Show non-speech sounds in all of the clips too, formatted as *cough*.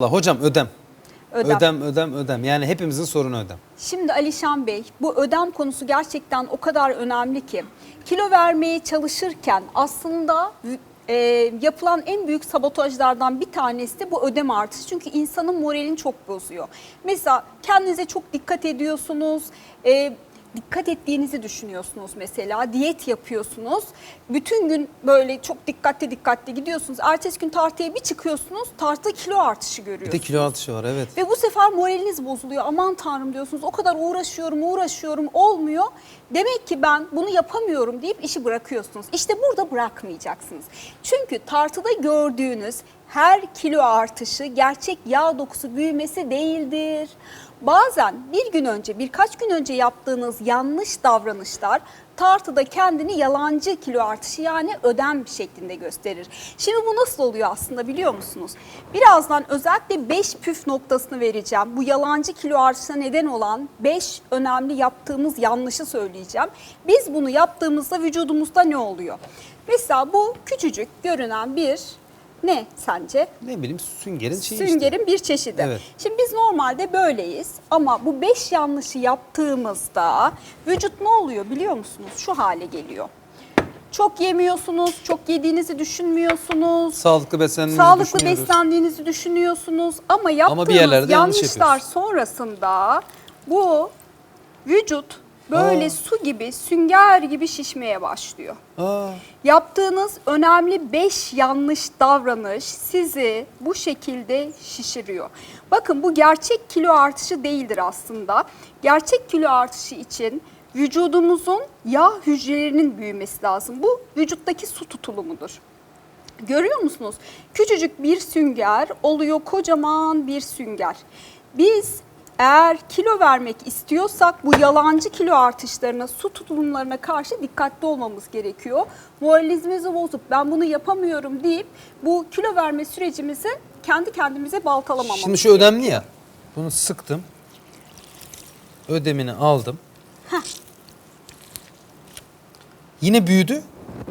Allah hocam ödem. Ödem. Ödem, ödem, ödem. Yani hepimizin sorunu ödem. Şimdi Alişan Bey bu ödem konusu gerçekten o kadar önemli ki kilo vermeye çalışırken aslında e, yapılan en büyük sabotajlardan bir tanesi de bu ödem artışı. Çünkü insanın moralini çok bozuyor. Mesela kendinize çok dikkat ediyorsunuz. e, dikkat ettiğinizi düşünüyorsunuz mesela. Diyet yapıyorsunuz. Bütün gün böyle çok dikkatli dikkatli gidiyorsunuz. Ertesi gün tartıya bir çıkıyorsunuz. Tartıda kilo artışı Bir görüyorsunuz. de kilo artışı var evet. Ve bu sefer moraliniz bozuluyor. Aman tanrım diyorsunuz. O kadar uğraşıyorum, uğraşıyorum olmuyor. Demek ki ben bunu yapamıyorum deyip işi bırakıyorsunuz. İşte burada bırakmayacaksınız. Çünkü tartıda gördüğünüz her kilo artışı gerçek yağ dokusu büyümesi değildir. Bazen bir gün önce, birkaç gün önce yaptığınız yanlış davranışlar tartıda kendini yalancı kilo artışı yani ödem şeklinde gösterir. Şimdi bu nasıl oluyor aslında biliyor musunuz? Birazdan özellikle 5 püf noktasını vereceğim. Bu yalancı kilo artışına neden olan 5 önemli yaptığımız yanlışı söyleyeceğim. Biz bunu yaptığımızda vücudumuzda ne oluyor? Mesela bu küçücük görünen bir ne sence? Ne bileyim süngerin şeyi işte. Süngerin bir çeşidi. Evet. Şimdi biz normalde böyleyiz ama bu beş yanlışı yaptığımızda vücut ne oluyor biliyor musunuz? Şu hale geliyor. Çok yemiyorsunuz, çok yediğinizi düşünmüyorsunuz. Sağlıklı beslendiğimizi Sağlıklı beslendiğinizi düşünüyorsunuz ama yaptığınız yerlerde yanlış yanlışlar yapıyoruz. sonrasında bu vücut böyle Aa. su gibi, sünger gibi şişmeye başlıyor. Aa, Yaptığınız önemli 5 yanlış davranış sizi bu şekilde şişiriyor. Bakın bu gerçek kilo artışı değildir aslında. Gerçek kilo artışı için vücudumuzun yağ hücrelerinin büyümesi lazım. Bu vücuttaki su tutulumudur. Görüyor musunuz? Küçücük bir sünger oluyor kocaman bir sünger. Biz eğer kilo vermek istiyorsak bu yalancı kilo artışlarına, su tutulumlarına karşı dikkatli olmamız gerekiyor. Moralizimizi bozup ben bunu yapamıyorum deyip bu kilo verme sürecimizi kendi kendimize baltalamamamız Şimdi şu ödemli ya. Bunu sıktım. Ödemini aldım. Yine büyüdü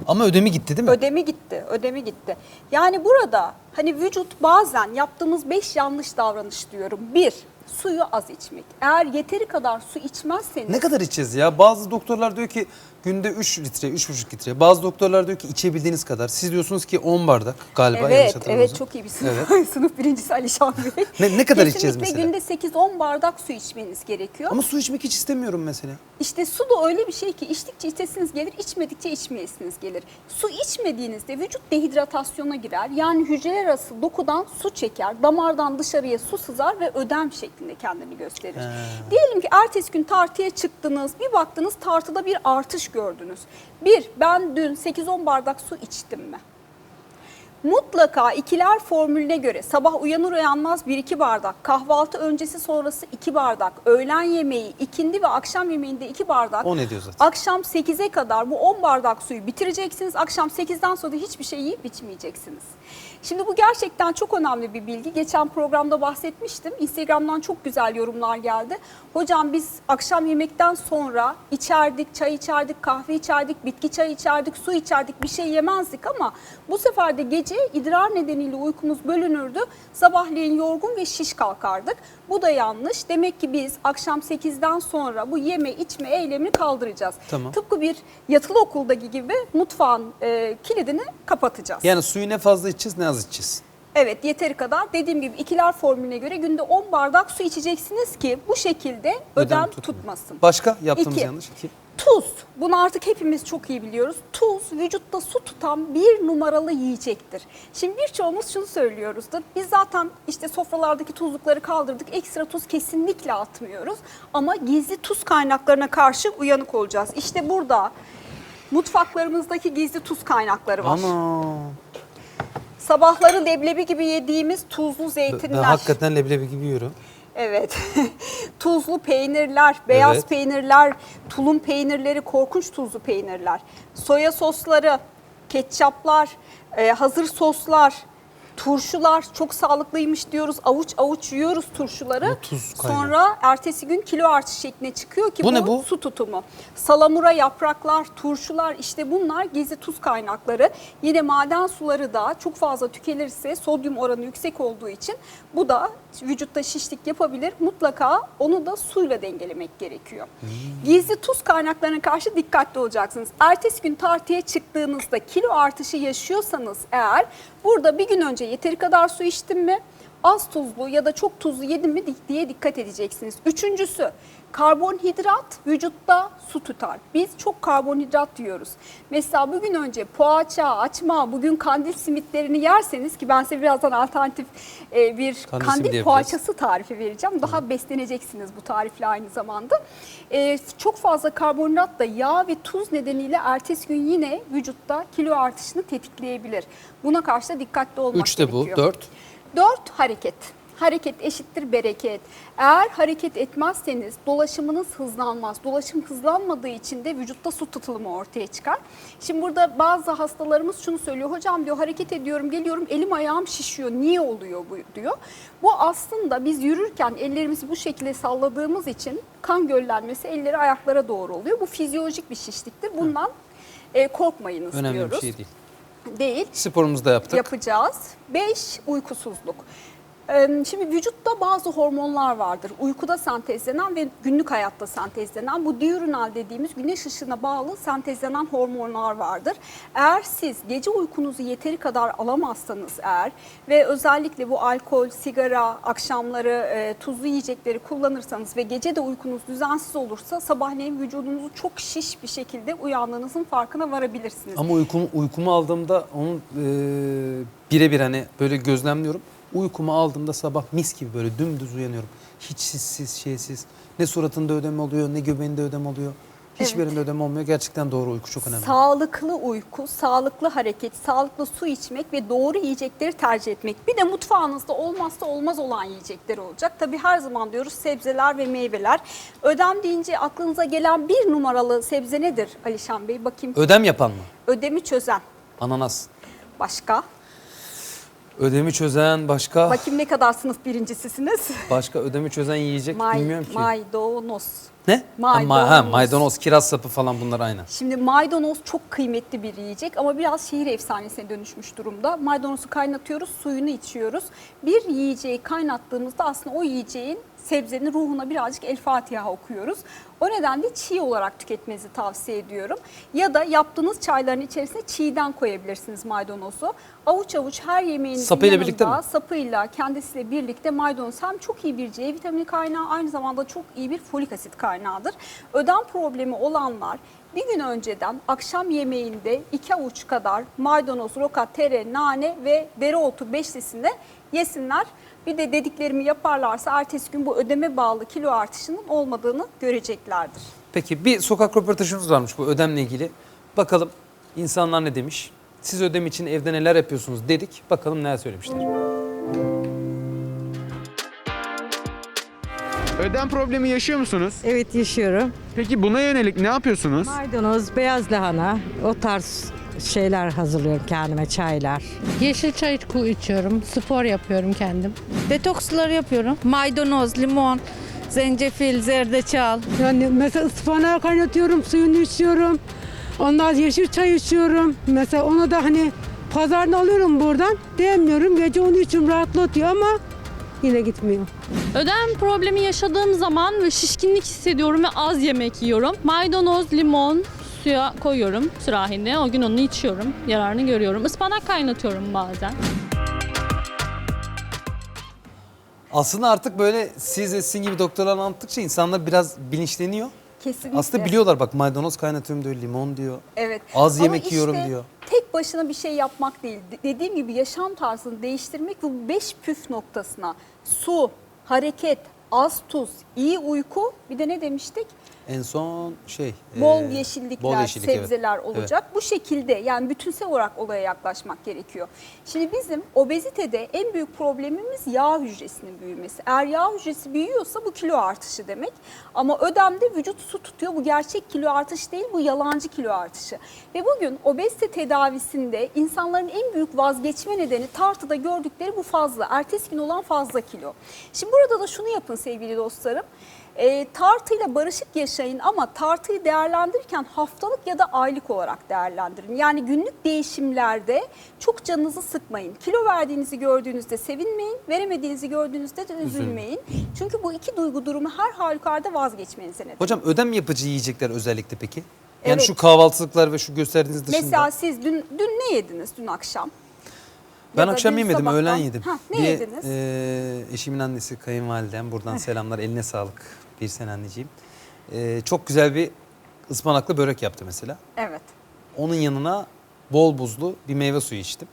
ama ödemi gitti değil mi? Ödemi gitti, ödemi gitti. Yani burada hani vücut bazen yaptığımız beş yanlış davranış diyorum. Bir, suyu az içmek. Eğer yeteri kadar su içmezseniz Ne kadar içeceğiz ya? Bazı doktorlar diyor ki günde 3 litre, 3,5 litre. Bazı doktorlar diyor ki içebildiğiniz kadar. Siz diyorsunuz ki 10 bardak galiba yanlış Evet, hatırlamıyorsam. evet çok iyi bir sınıf, *laughs* sınıf birincisi Alişan Bey. Ne- ne kadar içeceğiz Kesinlikle mesela? günde 8-10 bardak su içmeniz gerekiyor. Ama su içmek hiç istemiyorum mesela. İşte su da öyle bir şey ki içtikçe içesiniz gelir, içmedikçe içmeyesiniz gelir. Su içmediğinizde vücut dehidratasyona girer. Yani hücreler arası dokudan su çeker, damardan dışarıya su sızar ve ödem şeklinde kendini gösterir. Diyelim ki ertesi gün tartıya çıktınız, bir baktınız tartıda bir artış gördünüz. Bir, ben dün 8-10 bardak su içtim mi? Mutlaka ikiler formülüne göre sabah uyanır uyanmaz 1-2 bardak, kahvaltı öncesi sonrası 2 bardak, öğlen yemeği, ikindi ve akşam yemeğinde 2 bardak. O ne diyor zaten? Akşam 8'e kadar bu 10 bardak suyu bitireceksiniz. Akşam 8'den sonra da hiçbir şey yiyip içmeyeceksiniz. Şimdi bu gerçekten çok önemli bir bilgi. Geçen programda bahsetmiştim. Instagram'dan çok güzel yorumlar geldi. Hocam biz akşam yemekten sonra içerdik, çay içerdik, kahve içerdik, bitki çayı içerdik, su içerdik, bir şey yemezdik ama bu sefer de gece idrar nedeniyle uykumuz bölünürdü. Sabahleyin yorgun ve şiş kalkardık. Bu da yanlış. Demek ki biz akşam 8'den sonra bu yeme içme eylemini kaldıracağız. Tamam. Tıpkı bir yatılı okuldaki gibi mutfağın e, kilidini kapatacağız. Yani suyu ne fazla içeceğiz ne az içeceğiz. Evet yeteri kadar dediğim gibi ikiler formülüne göre günde 10 bardak su içeceksiniz ki bu şekilde ödem, tutmuyor. tutmasın. Başka yaptığımız İki. yanlış? İki. Tuz. Bunu artık hepimiz çok iyi biliyoruz. Tuz vücutta su tutan bir numaralı yiyecektir. Şimdi birçoğumuz şunu söylüyoruzdur. Biz zaten işte sofralardaki tuzlukları kaldırdık. Ekstra tuz kesinlikle atmıyoruz. Ama gizli tuz kaynaklarına karşı uyanık olacağız. İşte burada mutfaklarımızdaki gizli tuz kaynakları var. Ana. Sabahları leblebi gibi yediğimiz tuzlu Ben zeytinler. hakikaten leblebi gibi yiyorum. Evet. *laughs* Tuzlu peynirler, beyaz Evet. peynirler, tulum peynirleri, korkunç tuzlu peynirler. Soya sosları, ketçaplar, e, hazır soslar. Turşular çok sağlıklıymış diyoruz. Avuç avuç yiyoruz turşuları. Tuz kaynağı. Sonra ertesi gün kilo artışı şekline çıkıyor ki Bu bu, ne bu? su tutumu. Salamura yapraklar, turşular işte bunlar gizli tuz kaynakları. Yine maden suları da çok fazla tükenirse sodyum oranı yüksek olduğu için bu da vücutta şişlik yapabilir. Mutlaka onu da suyla dengelemek gerekiyor. Gizli tuz kaynaklarına karşı dikkatli olacaksınız. Ertesi gün tartıya çıktığınızda kilo artışı yaşıyorsanız eğer burada bir gün önce yeteri kadar su içtim mi? Az tuzlu ya da çok tuzlu yedim mi diye dikkat edeceksiniz. Üçüncüsü karbonhidrat vücutta su tutar. Biz çok karbonhidrat yiyoruz. Mesela bugün önce poğaça, açma, bugün kandil simitlerini yerseniz ki ben size birazdan alternatif e, bir Kandil kandil, poğaçası tarifi vereceğim. Daha besleneceksiniz bu tarifle aynı zamanda. E, çok fazla karbonhidrat da yağ ve tuz nedeniyle ertesi gün yine vücutta kilo artışını tetikleyebilir. Buna karşı da dikkatli olmak Üç de bu. gerekiyor. Dört. Dört hareket. Hareket eşittir bereket. Eğer hareket etmezseniz dolaşımınız hızlanmaz. Dolaşım hızlanmadığı için de vücutta su tutulumu ortaya çıkar. Şimdi burada bazı hastalarımız şunu söylüyor. Hocam diyor hareket ediyorum, geliyorum, elim ayağım şişiyor. Niye oluyor bu diyor. Bu aslında biz yürürken ellerimizi bu şekilde salladığımız için kan göllenmesi elleri ayaklara doğru oluyor. Bu fizyolojik bir şişliktir. Bundan e, korkmayınız Önemli diyoruz. bir şey değil. Değil Sporumuzu da yaptık. yapacağız. 5 uykusuzluk. Şimdi vücutta bazı hormonlar vardır. Uykuda sentezlenen ve günlük hayatta sentezlenen bu diurnal dediğimiz güneş ışığına bağlı sentezlenen hormonlar vardır. Eğer siz gece uykunuzu yeteri kadar alamazsanız eğer ve özellikle bu alkol, sigara, akşamları e, tuzlu yiyecekleri kullanırsanız ve gece de uykunuz düzensiz olursa sabahleyin vücudunuzu çok şiş bir şekilde uyandığınızın farkına varabilirsiniz. Ama uykumu, uykumu aldığımda onun e, birebir hani böyle gözlemliyorum. Uykumu aldığımda sabah mis gibi böyle dümdüz uyanıyorum. Hiç sissiz, şeysiz. Ne suratında ödem oluyor, ne göbeğinde ödem oluyor. Hiçbir yerinde ödem olmuyor. Gerçekten doğru uyku çok önemli. Sağlıklı uyku, sağlıklı hareket, sağlıklı su içmek ve doğru yiyecekleri tercih etmek. Bir de mutfağınızda olmazsa olmaz olan yiyecekler olacak. Tabii her zaman diyoruz sebzeler ve meyveler. Ödem deyince aklınıza gelen bir numaralı sebze nedir Alişan Bey? Bakayım. Ödem yapan mı? Ödemi çözen. Ananas. Başka? Ödemi çözen başka Bakayım ne kadar sınıf birincisisiniz? başka ödemi çözen yiyecek May- bilmiyorum ki. Maydanoz. ne? Maydanoz. Ha, ma- ha, maydanoz, kiraz sapı falan bunlar aynı. Şimdi maydanoz çok kıymetli bir yiyecek ama biraz şehir efsanesine dönüşmüş durumda. Maydanozu kaynatıyoruz, suyunu içiyoruz. Bir yiyeceği kaynattığımızda aslında o yiyeceğin sebzenin ruhuna birazcık El Fatiha okuyoruz. O nedenle çiğ olarak tüketmenizi tavsiye ediyorum. Ya da yaptığınız çayların içerisine çiğden koyabilirsiniz maydanozu. Avuç avuç her yemeğinizin Sapıyla yanında birlikte mi? sapıyla kendisiyle birlikte maydanoz hem çok iyi bir C vitamini kaynağı aynı zamanda çok iyi bir folik asit kaynağıdır. Ödem problemi olanlar bir gün önceden akşam yemeğinde iki avuç kadar maydanoz, roka, tere, nane ve dereotu beşlisinde yesinler. Bir de dediklerimi yaparlarsa ertesi gün bu ödeme bağlı kilo artışının olmadığını göreceklerdir. Peki bir sokak röportajımız varmış bu ödemle ilgili. Bakalım insanlar ne demiş? Siz ödem için evde neler yapıyorsunuz dedik. Bakalım neler söylemişler. Ödem problemi yaşıyor musunuz? Evet yaşıyorum. Peki buna yönelik ne yapıyorsunuz? Maydanoz, beyaz lahana o tarz şeyler hazırlıyorum kendime çaylar. Yeşil çay ku- içiyorum, spor yapıyorum kendim. Detoksları yapıyorum. Maydanoz, limon, zencefil, zerdeçal. Yani mesela ıspanağı kaynatıyorum, suyunu içiyorum. Ondan yeşil çay içiyorum. Mesela onu da hani pazardan alıyorum buradan. Değmiyorum. Gece onu içiyorum rahatlatıyor ama yine gitmiyor. Ödem problemi yaşadığım zaman ve şişkinlik hissediyorum ve az yemek yiyorum. Maydanoz, limon suya koyuyorum sürahine. O gün onu içiyorum. Yararını görüyorum. Ispanak kaynatıyorum bazen. Aslında artık böyle siz de sizin gibi doktorlar anlattıkça insanlar biraz bilinçleniyor. Kesinlikle. Aslında biliyorlar bak maydanoz kaynatıyorum diyor, limon diyor. Evet. Az Ama yemek işte yiyorum diyor. Tek başına bir şey yapmak değil. De- Dediğim gibi yaşam tarzını değiştirmek bu beş püf noktasına su, hareket, az tuz, iyi uyku bir de ne demiştik? En son şey. Bol e, yeşillikler, bol yeşillik, evet. sebzeler olacak. Bu şekilde yani bütünsel olarak olaya yaklaşmak gerekiyor. Şimdi bizim obezitede en büyük problemimiz yağ hücresinin büyümesi. Eğer yağ hücresi büyüyorsa bu kilo artışı demek. Ama ödemde vücut su tutuyor. Bu gerçek kilo artışı değil, bu yalancı kilo artışı. Ve bugün obezite tedavisinde insanların en büyük vazgeçme nedeni tartıda gördükleri bu fazla. Ertesi gün olan fazla kilo. Şimdi burada da şunu yapın sevgili dostlarım. E, tartıyla barışık yaşayın ama tartıyı değerlendirirken haftalık ya da aylık olarak değerlendirin. Yani günlük değişimlerde çok canınızı sıkmayın. Kilo verdiğinizi gördüğünüzde sevinmeyin, veremediğinizi gördüğünüzde de üzülmeyin. Çünkü bu iki duygu durumu her halükarda vazgeçmenize neden. Hocam ödem yapıcı yiyecekler özellikle peki? Yani Evet. şu kahvaltılıklar ve şu gösterdiğiniz dışında. Mesela siz dün dün ne yediniz dün akşam? Ben da akşam dün yemedim, sabahtan. öğlen yedim. Hah, ne Bir, yediniz? e, eşimin annesi, kayınvalidem. Buradan selamlar, eline sağlık. Bir sen anneciğim. E, çok güzel bir ıspanaklı börek yaptı mesela. Evet. Onun yanına bol buzlu bir meyve suyu içtim.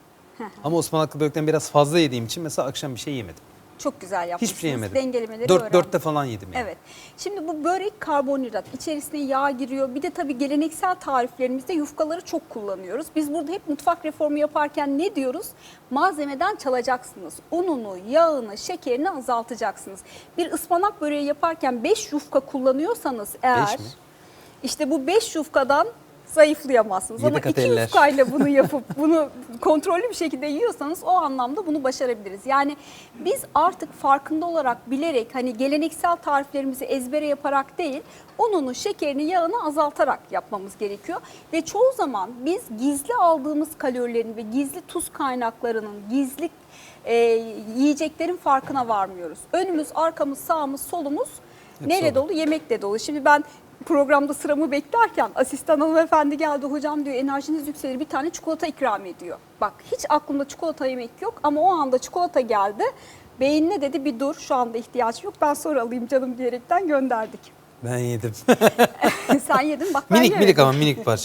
Ama ıspanaklı börekten biraz fazla yediğim için mesela akşam bir şey yemedim. Çok güzel yapmışsınız. Hiçbir şey yemedim. Dengelemeleri Dört, öğrendim. dörtte falan yedim yani. Evet. Şimdi bu börek karbonhidrat. İçerisine yağ giriyor. Bir de tabii geleneksel tariflerimizde yufkaları çok kullanıyoruz. Biz burada hep mutfak reformu yaparken ne diyoruz? Malzemeden çalacaksınız. Ununu, yağını, şekerini azaltacaksınız. Bir ıspanak böreği yaparken 5 yufka kullanıyorsanız eğer mi? işte bu 5 yufkadan zayıflayamazsınız. Yedi Ama iki eller. yufkayla *laughs* bunu yapıp bunu kontrollü bir şekilde yiyorsanız o anlamda bunu başarabiliriz. Yani biz artık farkında olarak bilerek hani geleneksel tariflerimizi ezbere yaparak değil ununu, şekerini, yağını azaltarak yapmamız gerekiyor. Ve çoğu zaman biz gizli aldığımız kalorilerin ve gizli tuz kaynaklarının, gizli e, yiyeceklerin farkına varmıyoruz. Önümüz, arkamız, sağımız, solumuz Hepsi nerede orada. dolu? Yemekle dolu. Şimdi ben programda sıramı beklerken asistan hanımefendi geldi hocam diyor enerjiniz yükselir bir tane çikolata ikram ediyor. Bak hiç aklımda çikolata yemek yok ama o anda çikolata geldi. Beyin ne dedi bir dur şu anda ihtiyaç yok ben sonra alayım canım diyerekten gönderdik. Ben yedim. *laughs* Sen yedin bak ben minik yemedim. minik ama minik parça.